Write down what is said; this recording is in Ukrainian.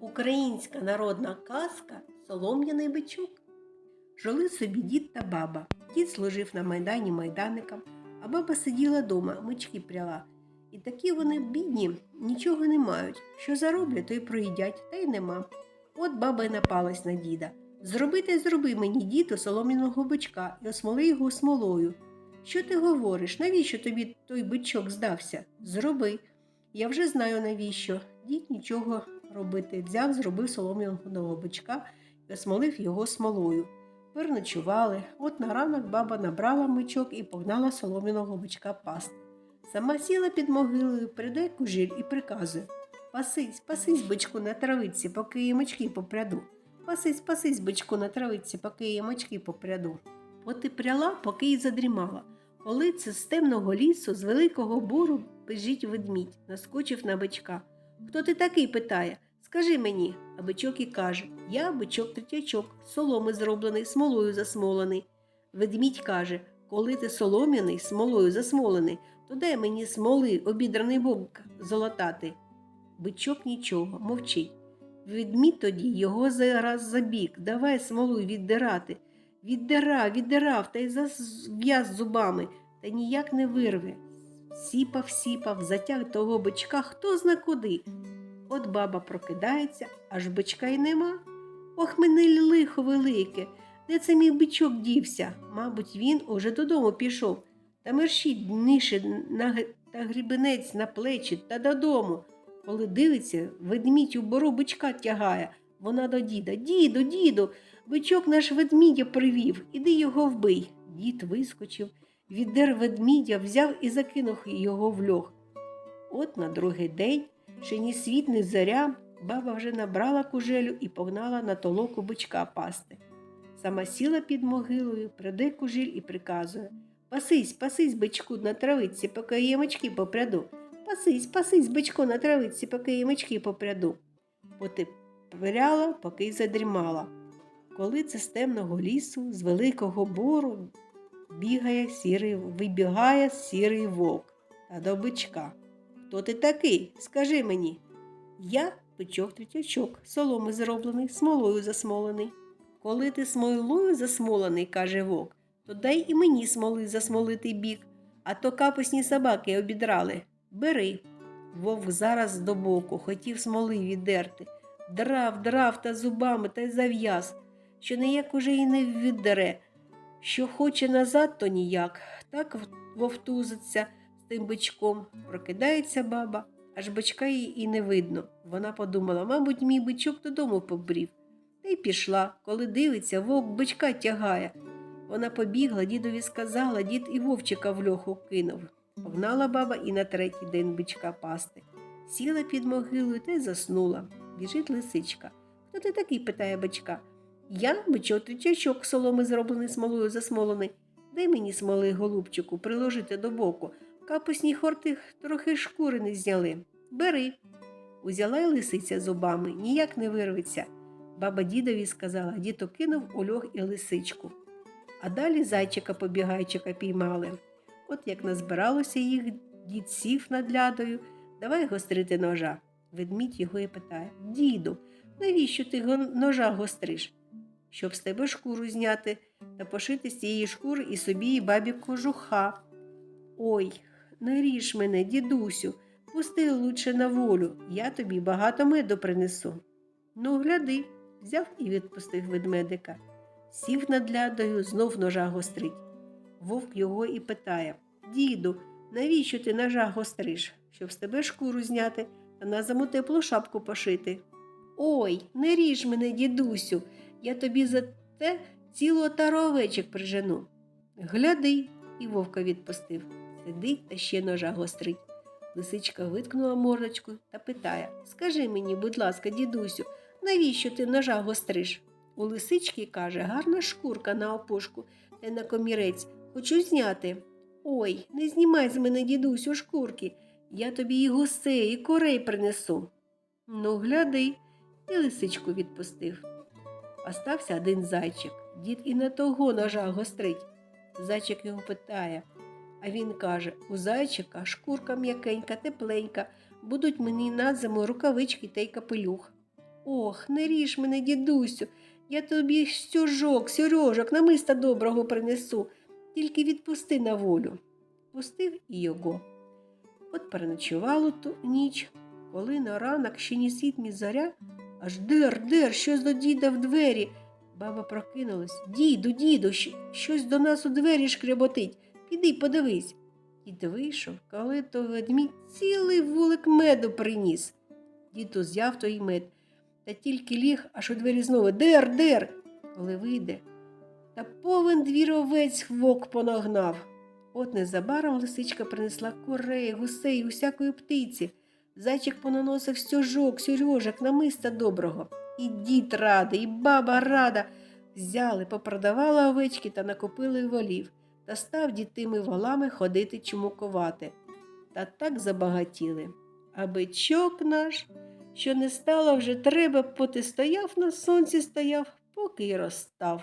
Українська народна казка Солом'яний бичок. Жили собі дід та баба. Дід служив на майдані майдаником, а баба сиділа дома, мички пряла. І такі вони бідні, нічого не мають. Що зароблять, то й проїдять, та й нема. От баба й напалась на діда. Зроби та й зроби мені діду солом'яного бичка і осмоли його смолою. Що ти говориш? Навіщо тобі той бичок здався? Зроби. Я вже знаю навіщо. Дід нічого робити взяв, зробив солом'яного бичка і осмолив його смолою. Переночували. От на ранок баба набрала мичок і погнала солом'яного бичка пасти. Сама сіла під могилою, придай кужіль і приказує Пасись, пасись, бичку на травиці, поки її мочки попряду. Пасись, пасись, бичку на травиці, поки її мочки попряду. От і пряла, поки й задрімала. Коли це з темного лісу, з великого бору біжить ведмідь, наскочив на бичка. Хто ти такий? питає. Скажи мені, а бичок і каже Я бичок третячок, соломи зроблений, смолою засмолений. Ведмідь каже Коли ти солом'яний, смолою засмолений, то дай мені смоли, обідраний вовк золотати. Бичок нічого, мовчить. Ведмідь тоді його зараз забіг, давай смолу віддирати. Віддирав, віддирав та й зав'яз зубами, та ніяк не вирве. Сіпав, сіпав, затяг того бичка хто зна куди. От баба прокидається, аж бичка й нема. Ох, мене лихо велике, де це мій бичок дівся? Мабуть, він уже додому пішов. Та мерщіть нише на та грібенець на плечі та додому. Коли дивиться, ведмідь у бору бичка тягає. Вона до діда. Діду, діду, бичок наш ведмідя привів, іди його вбий. Дід вискочив, віддер ведмідя, взяв і закинув його в льох. От на другий день, ще ні світ, ні заря, баба вже набрала кужелю і погнала на толоку бичка пасти. Сама сіла під могилою, приде кужіль і приказує Пасись, пасись, бичку на травиці, поки я мочки попряду. Пасись, пасись, бичко на травиці, поки я мочки попряду. Потепряла, поки й задрімала. Коли це з темного лісу, з великого бору, бігає сірий, вибігає сірий вовк та до бичка. Хто ти такий? Скажи мені. Я бичок третячок, соломи зроблений, смолою засмолений. Коли ти смолою засмолений, каже вовк, то дай і мені смоли засмолити бік, а то капусні собаки обідрали. Бери. Вовк зараз до боку, хотів смоли віддерти. Драв, драв та зубами та й зав'яз, що ніяк уже й не віддере. Що хоче назад, то ніяк. Так вовтузиться з тим бичком. Прокидається баба, аж бичка їй і не видно. Вона подумала, мабуть, мій бичок додому побрів. Та й пішла. Коли дивиться, вовк бичка тягає. Вона побігла, дідові сказала, дід і вовчика в льоху кинув. Погнала баба і на третій день бичка пасти. Сіла під могилою та й заснула. Біжить лисичка. Хто ти такий? питає бичка. Я тричачок соломи зроблений смолою засмолений. Дай мені смоли, голубчику, приложити до боку. Капусні хорти трохи шкури не зняли. Бери. Узяла й лисиця зубами, ніяк не вирветься. Баба дідові сказала, дід кинув у льох і лисичку. А далі зайчика побігайчика піймали. От як назбиралося їх, дід сів над лядою, давай гострити ножа. Ведмідь його і питає Діду, навіщо ти ножа гостриш? Щоб з тебе шкуру зняти та пошити з цієї шкури і собі, і бабі кожуха. Ой, не ріж мене, дідусю, пусти лучше на волю, я тобі багато меду принесу. Ну, гляди, взяв і відпустив ведмедика. Сів над лядою, знов ножа гострить. Вовк його і питає Діду, навіщо ти ножа гостриш? Щоб з тебе шкуру зняти та на зиму теплу шапку пошити. Ой, не ріж мене, дідусю, я тобі за те цілу отару овечок прижену. Гляди, і вовка відпустив. Сидить та ще ножа гострить. Лисичка виткнула мордочку та питає Скажи мені, будь ласка, дідусю, навіщо ти ножа гостриш? У лисички каже, гарна шкурка на опушку та на комірець. Хочу зняти. Ой, не знімай з мене, дідусю, шкурки. Я тобі і гусей, і корей принесу. Ну, гляди, і лисичку відпустив. Остався один зайчик. Дід і на того ножа гострить. Зайчик його питає, а він каже: у зайчика шкурка м'якенька, тепленька, будуть мені на зиму рукавички та й капелюх. Ох, не ріж мене, дідусю, я тобі стюжок, сьорожок, намиста доброго принесу, тільки відпусти на волю. Пустив і його. От переночувало ту ніч, коли на ранок ще ні світ, ні зоря, аж дер, дер, щось до діда в двері. Баба прокинулась. Діду, діду, щось до нас у двері шкряботить. Піди, подивись. Дід вийшов, коли то ведмідь цілий вулик меду приніс. Дід узяв той мед, та тільки ліг, аж у двері знову дер, дер. Коли вийде, та повен двір овець вовк понагнав. От незабаром лисичка принесла курей, гусей, усякої птиці. Зайчик понаносив стюжок, сюрьожок, намиста доброго. І дід радий, і баба рада. Взяли, попродавали овечки та накупили волів, та став дід тими волами ходити чумукувати. Та так забагатіли. А бичок наш, що не стало вже треба, поти стояв на сонці стояв, поки й розстав.